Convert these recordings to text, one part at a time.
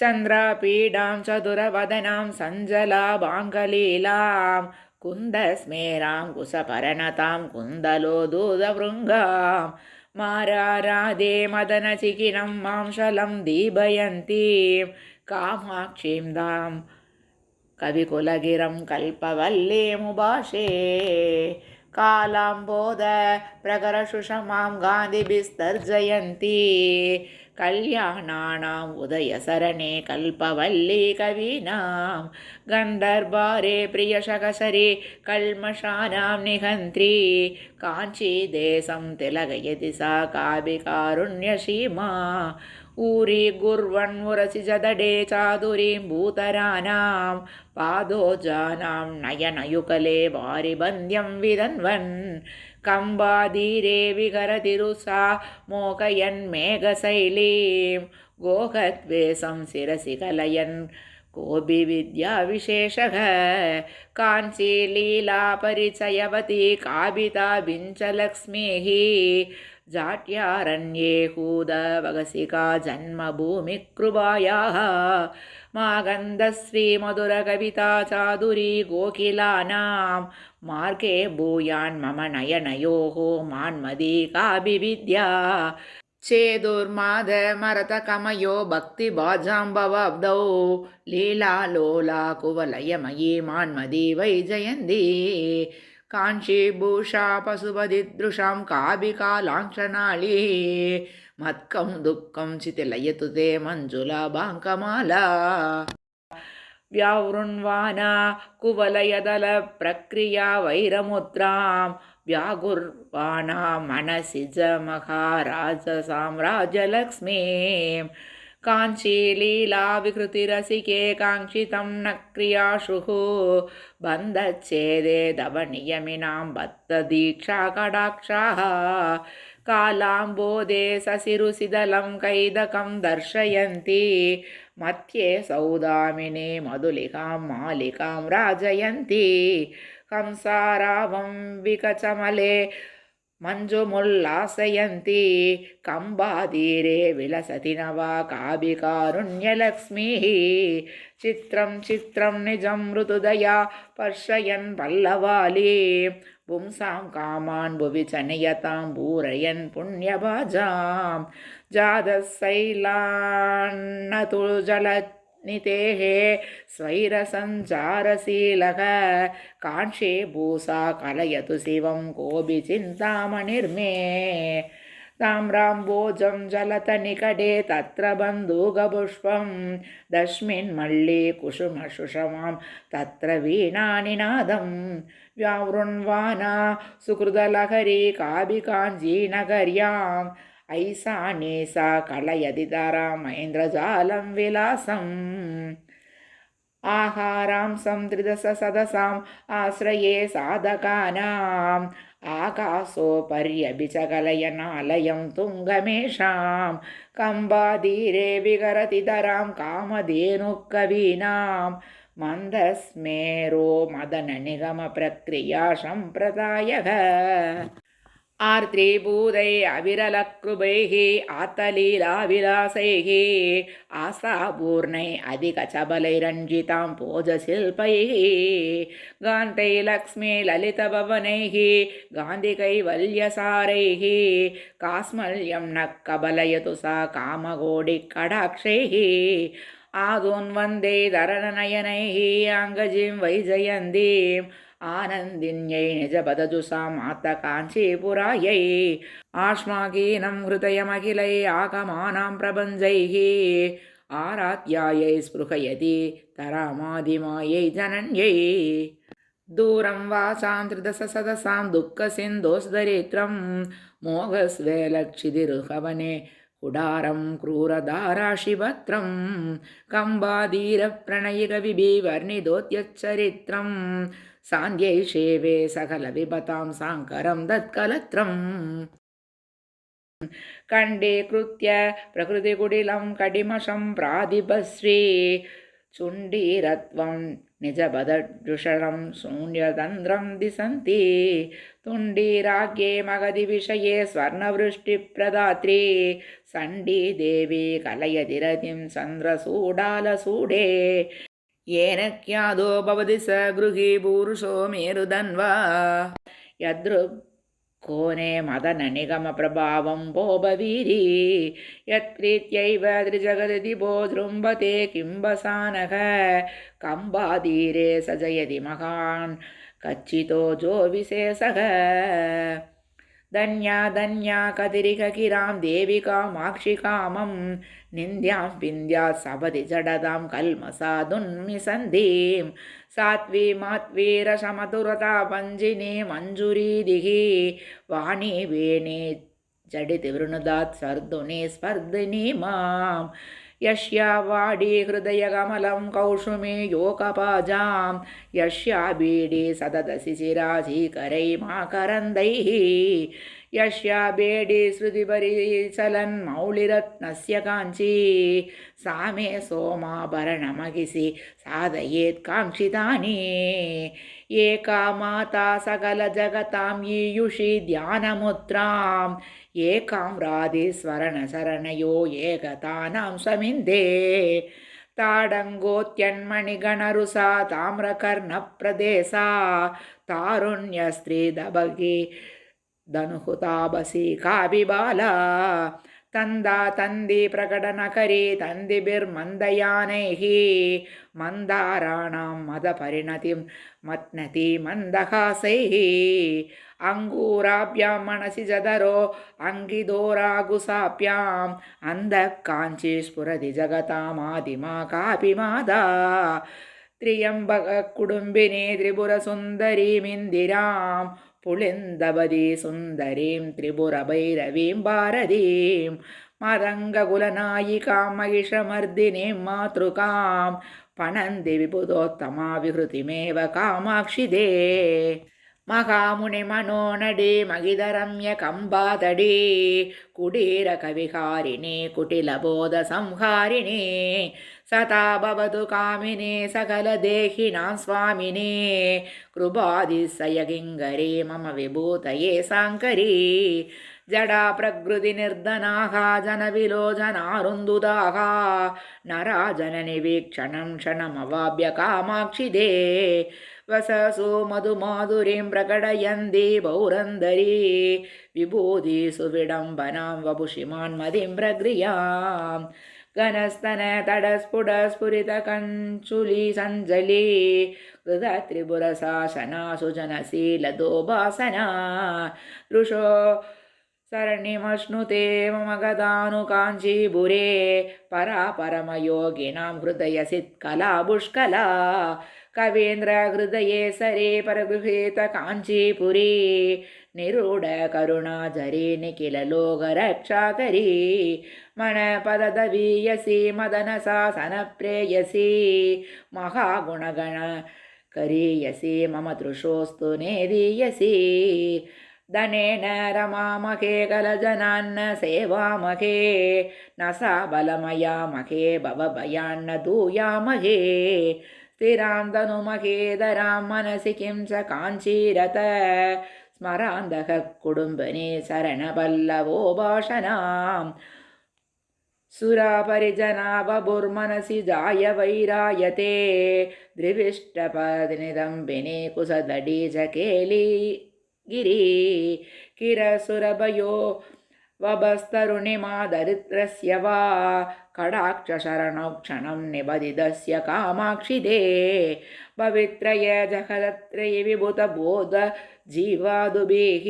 चन्द्रपीडां चतुरवदनां सञ्जलाबाङ्गलीलां कुन्दस्मेरां कुसपरनतां कुन्दलोदूदभृङ्गां माराराधे मदनचिकिनं मांशलं दीपयन्तीं कामाक्षीं दां कविकुलगिरं कल्पवल्लीमुभाषे कालाम्बोध प्रकरशुषमां गान्धिभिस्तर्जयन्ती। कल्याणानाम् उदयसरणे कल्पवल्ली कवीनां गन्धर्वारे प्रियशकसरे कल्मषानां निहन्त्री। काञ्चीदेशं तिलगयति सा काव्यकारुण्यसीमा ऊरी गुर्वन्मुरसि जदडे चादुरीं भूतराणां पादोजानां नयनयुकले वारिबन्ध्यं विदन्वन् कम्बाधीरे विकरतिरुसा मोकयन्मेघशैलीं गोहद्वेषं शिरसि कलयन् कोऽपि विद्याविशेषः काञ्चीलीलापरिचयवती काबिता बिञ्चलक्ष्मीः जाट्यारण्ये हूदवगसिका जन्मभूमिकृपायाः मागन्धश्रीमधुरकविता चादुरी गोकिलानां मार्गे भूयान् मम नयनयोः मान्मदी काभिविद्या चेदुर्मादमरतकमयो भक्तिभाजाम्बवब्धौ लीलालोला कुवलयमयी मान्मदी वै जयन्ती काञ्चीभूषा पशुपतिदृशां काभिकालाङ्क्षणाली मत्कं दुःखं चितिलयतु ते मञ्जुलाबाङ्कमाला व्यावृण्वाना कुवलयदलप्रक्रिया वैरमुद्रां व्यागुर्वाणा मनसि च महाराजसाम्राज्यलक्ष्मीं काञ्चीलीलाविकृतिरसिके काङ्क्षितं न क्रियाशुः बन्धच्छेदे दवनियमिनां बद्धदीक्षा कडाक्षाः कालाम्बोधे ससिरुसिदलं कैदकं दर्शयन्ति मध्ये सौदामिने मधुलिकां मालिकां राजयन्ति कंसारावं विकचमले ಮಂಜುಮುಲ್ಲಾಸಯಂತಿ ಕಂಬಾಧೀರೆ ವಿಲಸತಿ ನವ ಕಾಭಿಕಾರುಣ್ಯಲಕ್ಷ್ಮೀ ಚಿತ್ರಂ ಚಿತ್ರಂ ನಿಜಂ ಮೃದುದಯ ಪರ್ಷಯನ್ ಪಲ್ಲವಾಲಿ ಪುಂಸಾಂ ಕಾಮಾನ್ ಭುವಿ ಚನಯತಾಂ ಭೂರಯನ್ ಪುಣ್ಯಭಾಜಾಂ ಜಾತಸೈಲಾನ್ನತುಜಲ जलनितेः स्वैरसञ्चारशीलः काङ्क्षे भूसा कलयतु शिवं कोऽपि चिन्तामणिर्मे। ताम्राम्बोजं जलतनिकटे तत्र बन्धूकपुष्पं। दस्मिन्मल्ली कुसुमसुषमां तत्र वीणानिनादं व्यावृण्वाना सुकृतलहरी ఐసా నేసా కళయదిదారా మహేంద్రజాలం విలాసం. ఆహారాంసం త్రిదశ సదసాం ఆశ్రయే సాధకానాం. ఆకాశోపర్యభిచకలయనాలయం తుంగమేషాం. కంబాధీరే విగరతి ధరాం కామధేను కవీనాం మందస్మేరో మదన నిగమ ప్రక్రియా సంప్రదాయ. आर्द्रीभूतै अविरलकृपैः आतलीलाविलासैः आशापूर्णै अधिकचबलैरञ्जितां भोजशिल्पैः गान्धै लक्ष्मी ललितभवनैः गान्धिकैवल्यसारैः कास्मल्यं न कबलयतु सा कामगोडिकडाक्षैः आदून् वन्दे धरणनयनैः अङ्गजीं वैजयन्तीम् आनन्दिन्यै निजपदतु सा माता काञ्चीपुरायै। आश्माकीनं हृदयमखिलै आगमानां प्रबन्धैः आराध्यायै स्पृहयति तरामादिमायै जनन्यै। दूरं वाचान्त्रिदशसदसां दुःखसिन्धोस्दरित्रं मोघस्वेलक्षितिरुहवने कुडारं क्रूरधाराशिभद्रं कम्बाधीरप्रणयिकविभिवर्णितोत्यच्चरित्रं सान्ध्यै शेवे सकलविभतां साङ्करं दत्कलत्रम् कण्डीकृत्य प्रकृतिकुटिलं कडिमशं प्रादिभश्री चुण्डीरत्वं निजपदजुषरं शून्यतन्त्रं दिशन्ति तुण्डीराज्ञे मगधिविषये स्वर्णवृष्टिप्रदात्री। सण्डी देवी कलयति रतिं चन्द्रसूडालसूडे। येन ख्यातो भवति स गृही पूरुषो मेरुदन्वा ಕೋನೆ ಮದನ ನಿಗಮ ಪ್ರಭಾವಂ ಭೋಭವೀರಿ ಯತ್ಪ್ರೀತ್ಯೈವ ತ್ರಿಜಗದಿ ಬೋ ದೃಂಭತೆ ಕಿಂಬಸಾನಗ ಕಂಬಾಧೀರೆ ಸಜಯದಿ ಮಹಾನ್ ಕಚ್ಚಿತೋ ಜೋ ವಿಶೇಷ धन्या धन्या कतिरिककिरां देविकामाक्षिकामं निन्द्यां विन्द्या सपदि जडदां कल्मसादुन्मिसन्धीं सात्वी मात्वी रसमधुरता पञ्जिनी मञ्जुरीदिः वाणी वेणी जडिति वृणुदात् स्वर्धुनि स्पर्धिनी माम् यस्यावाडी हृदयकमलं कौषुमे योकपाजां यस्या बीडे सददसि शिराधिकरैमाकरन्दैः यस्या बेडी श्रुतिपरिचलन् मौलिरत्नस्य काञ्ची। सा मे सोमाभरणमगिसि साधयेत् काङ्क्षितानि। एका माता सकलजगतां ईयुषि ध्यानमुद्राम्। एकां राधेस्वरणशरणयो एकतानां समिन्दे। ताडङ्गोत्यन्मणिगणरुसा ताम्रकर्णप्रदेशा। तारुण्यस्त्रीदभगे ಧನುಹುತಾಬಸಿ ಕಾಬಿಬಾಲ ತಂದ ತಂದಿ ಪ್ರಕಟನಕರಿ ತಂದಿಭಿರ್ಮಂದಯಾನೈಃ ಮಂದಾರಾಣಾಂ ಮದಪರಿಣತಿಂ ಮತ್ನತಿ ಮಂದಹಾಸೈಃ ಅಂಗೂರಾಭ್ಯಾಂ ಮನಸಿ ಜದರೋ ಅಂಗಿದೋರಾಗುಸಾಭ್ಯಾಂ ಅಂಧಕಾಂಚಿ ಸ್ಫುರದಿ ಜಗತಾಮಾದಿಮಾ ಕಾಪಿ ಮಾದಾ ತ್ರಿಯಂಬಕ ಕುಡುಂಬಿನಿ ತ್ರಿಪುರಸುಂದರೀಮಿಂದಿರಾಂ புளிந்தபதி சுந்தரீம் திரிபுரபைரவீம் பாரதீம். மதங்ககுலநாயிகாம் மகிஷமர்தினீம் மாத்ருகாம். பணந்தி விபுதோத்தமா விஹுதிமேவ காமாட்சிதே. మహాముని మనోనడి మగిధరమ్య కంబాతడి కుడీర కవిహారిణి కుటిల బోధ సంహారిణి. సతా కామిని సకల దేహినా స్వామిని. కృపాదిశయగింగరి మమ విభూతయే సాంకరీ. జడా ప్రకృతి నిర్ధనా జన విలోచనారుందుదాహ నరాజన నివీక్షణం క్షణమవాభ్య కామాక్షిదే. वससु मधुमाधुरीं प्रकटयन्ति पौरन्दरी। विभूतिषु विडम्बनां वपुषिमान्मदिं प्रक्रियां। घनस्तनतडस्फुटस्फुरितकञ्चुली सञ्जली। कृतत्रिपुरशासना सुजनशीलदोभासना दृशो सरणिमश्नुते मम गदानुकाञ्चीपुरे परा परमयोगिनां हृदयसित्कला पुष्कला कवीन्द्रहृदये सरे परगृहीत काञ्चीपुरी निरूढकरुणाझरी निखिललोकरक्षाकरी मनपदवीयसी मदनशासनप्रेयसी महागुणगण करीयसी मम तृशोस्तु नेदीयसी धनेन रमामहे कलजनान्न सेवामहे न सा बलमयामहे भवभयान्न दूयामहे स्थिरां मनसि किं च काञ्चीरत। स्मरान्धः कुडुम्बने शरणपल्लवो भाषणाम्। सुरापरिजना बभुर्मनसि जाय वैरायते। द्रिविष्टपनिदम्बिने कुसदडी च केली गिरि। किरसुरभयो दरिद्रस्य वा। कडाक्षशरणौ क्षणं निबदिदस्य कामाक्षिदे पवित्रय जगदत्रय विभूतबोध जीवादुभिः।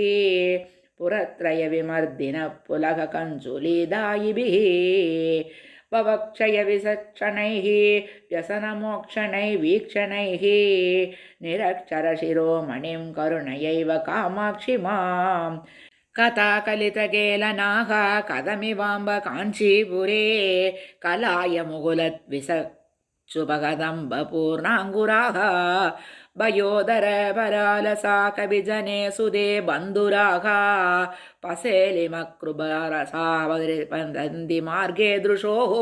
पुरत्रयविमर्दिनः पुलककञ्चुलीदायिभिः पवक्षय विसक्षणैः व्यसनमोक्षणैः वीक्षणैः। निरक्षरशिरोमणिं करुणयैव कामाक्षि माम् कथाकलितकेलनाः कथमिवाम्ब काञ्चीपुरे कलाय मुकुलद्विषुभगदम्बपूर्णाङ्गुराः भयोदर परालसा कविजने सुदे बन्धुराः पसेलिमकृबरसा वदन्ति मार्गे दृशोः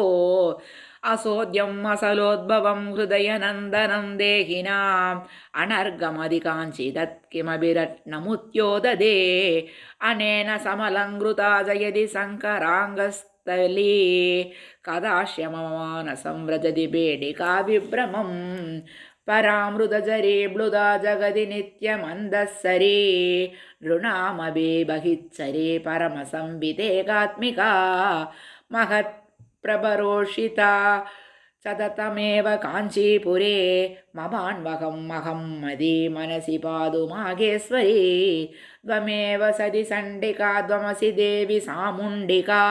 అసోద్యం అసలోద్భవం హృదయనందనం దేహినాం. అనర్గమది కాంచిదత్కిమభిరత్నముద్యోదే అనేన సమలంకృతా జయది శంకరాంగస్థలీ. కదాశ్యమమానసం వ్రజది బేడికా విభ్రమం. పరామృతజరీ బ్లుదా జగది నిత్యమందస్సరీ. నృణామభి బహిచ్చరీ పరమ సంవితేకాత్మికా మహత్ महत्प्रभरोषिता सततमेव काञ्चीपुरे ममान्वहं महं मदी मनसि पातु माघेश्वरी त्वमेव सति सण्डिका त्वमसि देवि सामुण्डिका।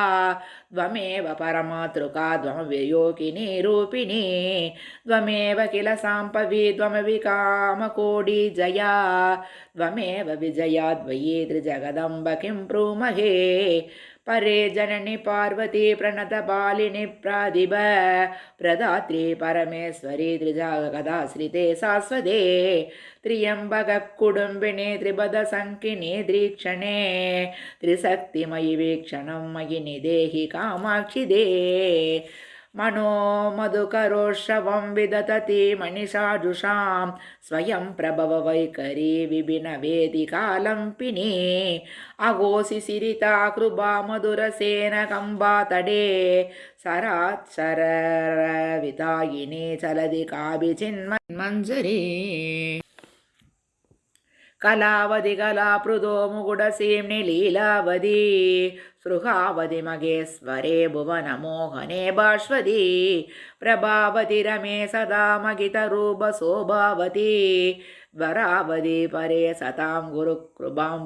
त्वमेव परमातृका त्वमवियोगिनी रूपिणी त्वमेव किल साम्पवी जया। त्वमेव विजया द्वयी त्रिजगदम्ब किं ब्रूमहे परे जननि पार्वती प्रणतपालिनि प्रादिभ प्रदात्री परमेश्वरी त्रिजागदाश्रिते शाश्वते त्र्यम्बककुडुम्बिनि त्रिपदसङ्किनि दीक्षणे त्रिशक्तिमयि वीक्षणं मयि निदेहि कामाक्षि दे मनो मधुकरोषवं विदतति मणिषाजुषां स्वयं प्रभव वैखरी विभिनवेदिकालम्पिनी अघोषि सिरिता कृपा मधुरसेन कम्बातडे सरात्सरवितायिनी चलति काभिचिन्मञ्जरी कलावधि कलापृदो मुकुडसीम्नि लीलावती सृहावति मगेश्वरे भुवनमोहने बाष्वती प्रभावति रमे सदा मगितरूपशोभावती वरावதி परे सतां गुरुकृपाम्बुरतारावती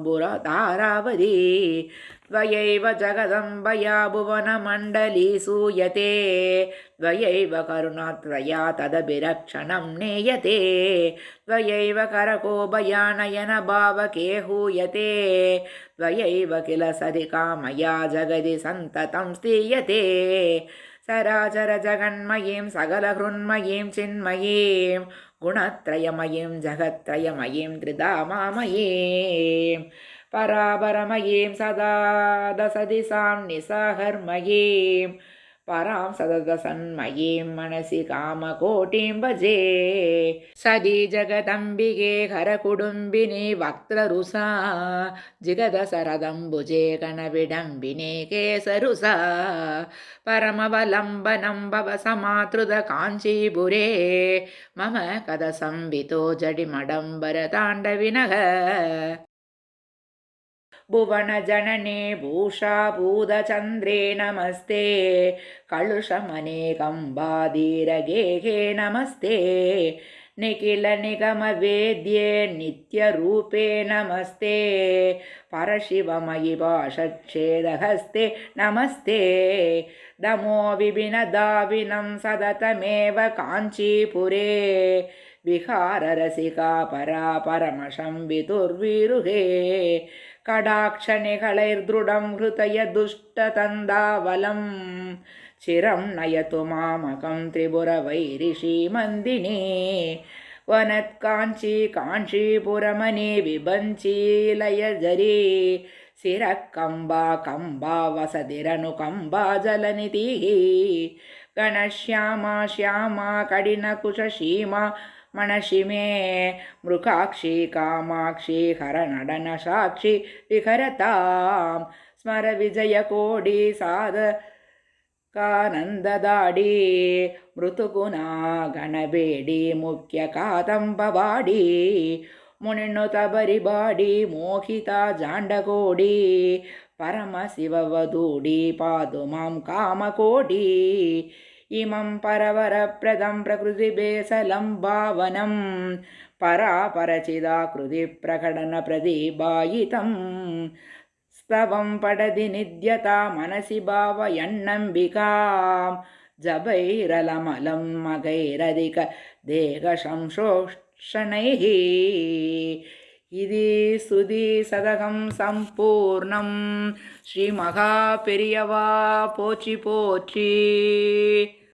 त्वयैव जगदम्बया भुवनमण्डली सूयते। त्वयैव करुणात्रया तदभिरक्षणं नेयते। त्वयैव करकोभया नयनभावके हूयते। त्वयैव किल सधिकामया जगदि सन्ततं स्थीयते सराचरजगन्मयीं सकलहृन्मयीं चिन्मयीं गुणत्रयमयीं जगत्त्रयमयीं त्रिधामामयीं परापरमयीं सदा दशदिशां निसाहर्मयीं परां सददसन्मयीं मनसि कामकोटिं भजे सदी जगदम्बिके हरकुडुम्बिनि वक्त्ररुषा जिगदशरदम्बुजे कणविडम्बिने केसरुषा परमवलम्बनं भव समातृत काञ्चीपुरे मम कदसंवितो जडिमडम्बरताण्डविनः भुवनजनने भूषाभूतचन्द्रे नमस्ते। कलुषमनेकम्बाधीरगेहे नमस्ते। निखिलनिगमवेद्ये नित्यरूपे नमस्ते। परशिवमयि भाषच्छेदहस्ते नमस्ते। दमो विपिनदाविनं सततमेव काञ्चीपुरे। विहाररसिका परा परमशंवितुर्विरुहे कडाक्षनिकलैर्दृढं हृतय दुष्टतन्दावलं चिरं नयतु मामकं त्रिपुरवैरिषीमन्दिनी। वनत्काञ्ची काञ्चीपुरमणि विभञ्चीलयजरी शिरः कम्बा कम्बा वसतिरनुकम्बा जलनिधिः। गणश्यामा श्यामा कडिनकुशसीमा मनसि मे मृगाक्षी कामाक्षी हरनडनसाक्षि विहरतां स्मर विजयकोडी साध कानन्ददाडी मृतुगुणा गणबेडी मुख्य कादम्बवाडी मुनिनुतबरिबाडी मोहिता जाण्डकोडी परमशिववधूडी पातु मां कामकोडी इमं परवरप्रदं प्रकृतिबेसलं भावनं। परापरचिदाकृतिप्रकटनप्रतिभायितं स्तवं पठति निद्यता मनसि भावयन्नम्बिकां। जभैरलमलं मगैरधिक देहसंशोषणैः இது ஸ்ருதி சதகம் சம்பூர்ணம் ஸ்ரீ மகா பெரியவா போற்றி போற்றி